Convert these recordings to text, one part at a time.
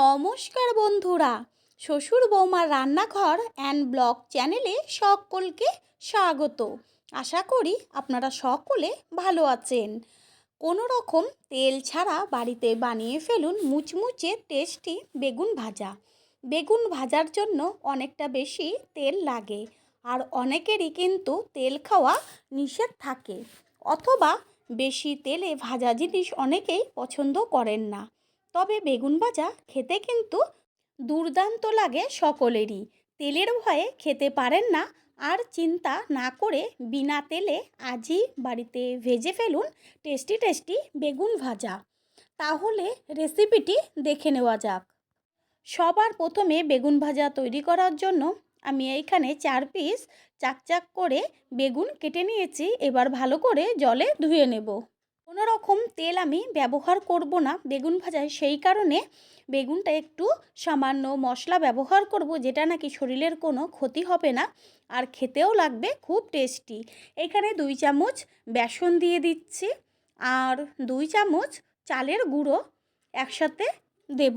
নমস্কার বন্ধুরা, শ্বশুর বৌমার রান্নাঘর অ্যান্ড ব্লগ চ্যানেলে সকলকে স্বাগত। আশা করি আপনারা সকলে ভালো আছেন। কোনো রকম তেল ছাড়া বাড়িতে বানিয়ে ফেলুন মুচমুচে টেস্টি বেগুন ভাজা। বেগুন ভাজার জন্য অনেকটা বেশি তেল লাগে আর অনেকেরই কিন্তু তেল খাওয়া নিষেধ থাকে। অথবা বেশি তেলে ভাজা জিনিস অনেকেই পছন্দ করেন না। তবে বেগুন ভাজা খেতে কিন্তু দুর্দান্ত লাগে সকলেরই। তেলের ভয়ে খেতে পারেন না আর চিন্তা না করে বিনা তেলে আজই বাড়িতে ভেজে ফেলুন টেস্টি টেস্টি বেগুন ভাজা। তাহলে রেসিপিটি দেখে নেওয়া যাক। সবার প্রথমে বেগুন ভাজা তৈরি করার জন্য আমি এইখানে চার পিস চাকচাক করে বেগুন কেটে নিয়েছি। এবার ভালো করে জলে ধুয়ে নেব। কোনো রকম তেল আমি ব্যবহার করব না বেগুন ভাজায়। সেই কারণে বেগুনটা একটু সামান্য মশলা ব্যবহার করব, যেটা নাকি শরীরের কোনো ক্ষতি হবে না আর খেতেও লাগবে, খুব টেস্টি। এখানে দুই চামচ বেসন দিয়ে দিচ্ছি আর দুই চামচ চালের গুঁড়ো একসাথে দেব।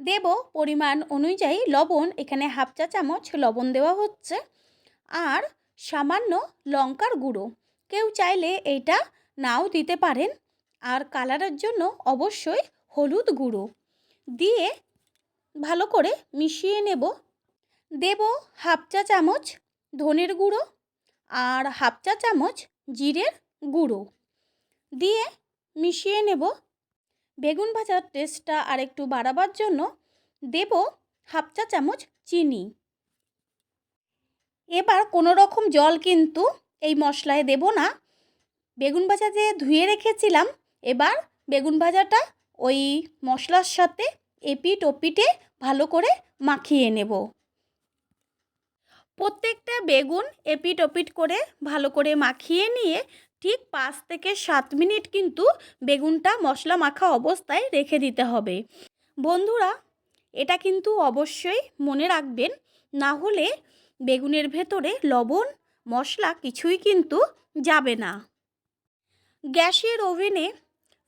দেব পরিমাণ অনুযায়ী লবণ, এখানে হাফ চা চামচ লবণ দেওয়া হচ্ছে। আর সামান্য লঙ্কার গুঁড়ো। কেউ চাইলে এইটা নাও দিতে পারেন। আর কালারের জন্য অবশ্যই হলুদ গুঁড়ো। দিয়ে ভালো করে মিশিয়ে নেব। দেব হাফ চা চামচ ধনের গুঁড়ো আর হাফ চা চামচ জিরের গুঁড়ো। দিয়ে মিশিয়ে নেব। বেগুন ভাজার টেস্টটা আর একটু বাড়াবার জন্য দেব হাফ চা চামচ চিনি। এবার কোনো রকম জল কিন্তু এই মশলায় দেব না। বেগুন ভাজা যে ধুয়ে রেখেছিলাম, এবার বেগুন ভাজাটা ওই মশলার সাথে এপিট ওপিটে ভালো করে মাখিয়ে নেব। প্রত্যেকটা বেগুন এপিট ওপিট করে ভালো করে মাখিয়ে নিয়ে ঠিক পাঁচ থেকে সাত মিনিট কিন্তু বেগুনটা মশলা মাখা অবস্থায় রেখে দিতে হবে। বন্ধুরা, এটা কিন্তু অবশ্যই মনে রাখবেন, না হলে বেগুনের ভেতরে লবণ, মশলা কিছুই কিন্তু যাবে না। গ্যাসের ওভেনে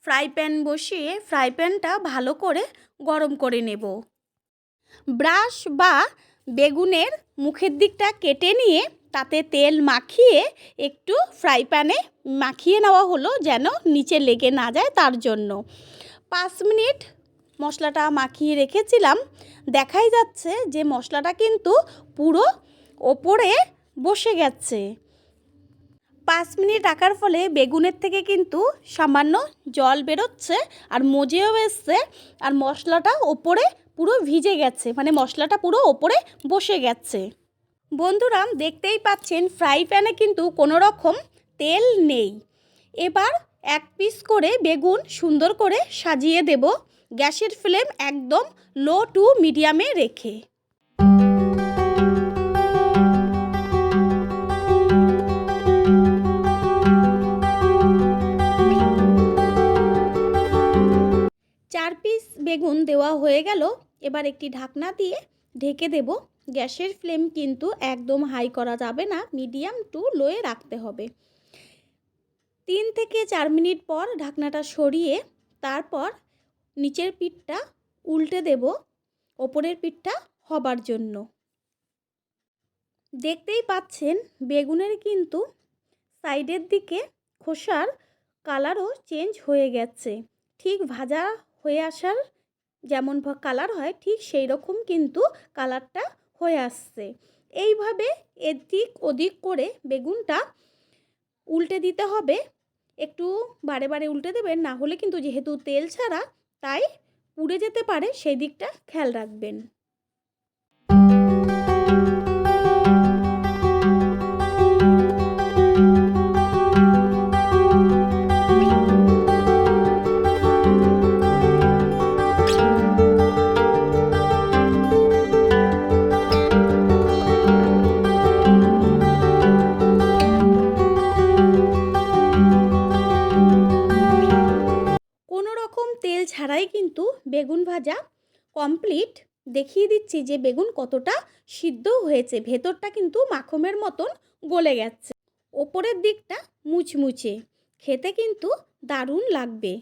ফ্রাই প্যান বসিয়ে ফ্রাই প্যানটা ভালো করে গরম করে নেব। ব্রাশ বা বেগুনের মুখের দিকটা কেটে নিয়ে তাতে তেল মাখিয়ে একটু ফ্রাই প্যানে মাখিয়ে নেওয়া হলো যেন নিচে লেগে না যায় তার জন্য। পাঁচ মিনিট মশলাটা মাখিয়ে রেখেছিলাম। দেখাই যাচ্ছে যে মশলাটা কিন্তু পুরো ওপরে বসে গেছে। পাঁচ মিনিট রাখার ফলে বেগুনের থেকে কিন্তু সামান্য জল বেরোচ্ছে আর মজেও এসছে আর মশলাটা ওপরে পুরো ভিজে গেছে মানে মশলাটা পুরো ওপরে বসে গেছে। বন্ধুরা, দেখতেই পাচ্ছেন ফ্রাই প্যানে কিন্তু কোনো রকম তেল নেই। এবার এক পিস করে বেগুন সুন্দর করে সাজিয়ে দেব। গ্যাসের ফ্লেম একদম লো টু মিডিয়ামে রেখে। চার পিস বেগুন দেওয়া হয়ে গেল। এবার একটি ঢাকনা দিয়ে ঢেকে দেব। গ্যাসের ফ্লেম কিন্তু একদম হাই করা যাবে না, মিডিয়াম টু লোয়ে রাখতে হবে। তিন থেকে চার মিনিট পর ঢাকনাটা সরিয়ে তারপর নিচের পিঠটা উল্টে দেব, ওপরের পিঠটা হবার জন্য। দেখতেই পাচ্ছেন, বেগুনের কিন্তু সাইডের দিকে খোসার কালারও চেঞ্জ হয়ে গেছে। ঠিক ভাজা হয়ে আসার যেমন কালার হয়, ঠিক সেই রকম কিন্তু কালারটা হয়ে আসছে। এইভাবে এদিক ওদিক করে বেগুনটা উল্টে দিতে হবে। একটু বারে বারে উল্টে দেবেন, না হলে কিন্তু যেহেতু তেল ছাড়া, তাই পুড়ে যেতে পারে, সেই দিকটা খেয়াল রাখবেন। বেগুন ভাজা কমপ্লিট দেখিয়ে দিচ্ছি যে বেগুন কতটা সিদ্ধ হয়েছে। ভেতরটা কিন্তু মাখমের মতন গলে গেছে। ওপরের দিকটা মুচমুচে। খেতে কিন্তু দারুণ লাগবে।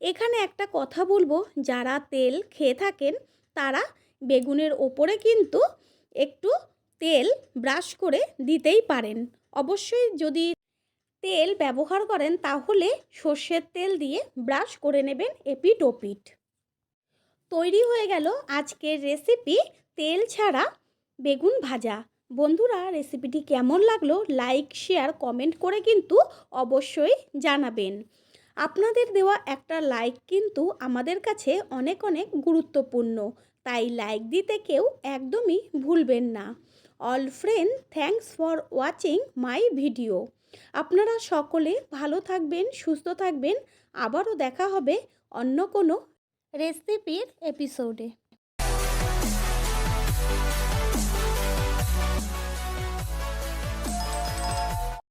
এখানে একটা কথা বলব, যারা তেল খেয়ে থাকেন, তারা বেগুনের ওপরে কিন্তু একটু তেল ব্রাশ করে দিতেই পারেন। অবশ্যই যদি তেল ব্যবহার করেন, তাহলে সর্ষের তেল দিয়ে ব্রাশ করে নেবেন এপিট ওপিট। তৈরি হয়ে গেল আজকের রেসিপি তেল ছাড়া বেগুন ভাজা। বন্ধুরা রেসিপিটি কেমন লাগল লাইক শেয়ার কমেন্ট করে কিন্তু অবশ্যই জানাবেন। আপনাদের দেওয়া একটা লাইক কিন্তু আমাদের কাছে অনেক অনেক গুরুত্বপূর্ণ। তাই লাইক দিতে কেউ একদমই ভুলবেন না। All friend thanks for watching my video আপনারা সকলে ভালো থাকবেন, সুস্থ থাকবেন। আবারও দেখা হবে অন্য কোনো রেসিপির এপিসোডে।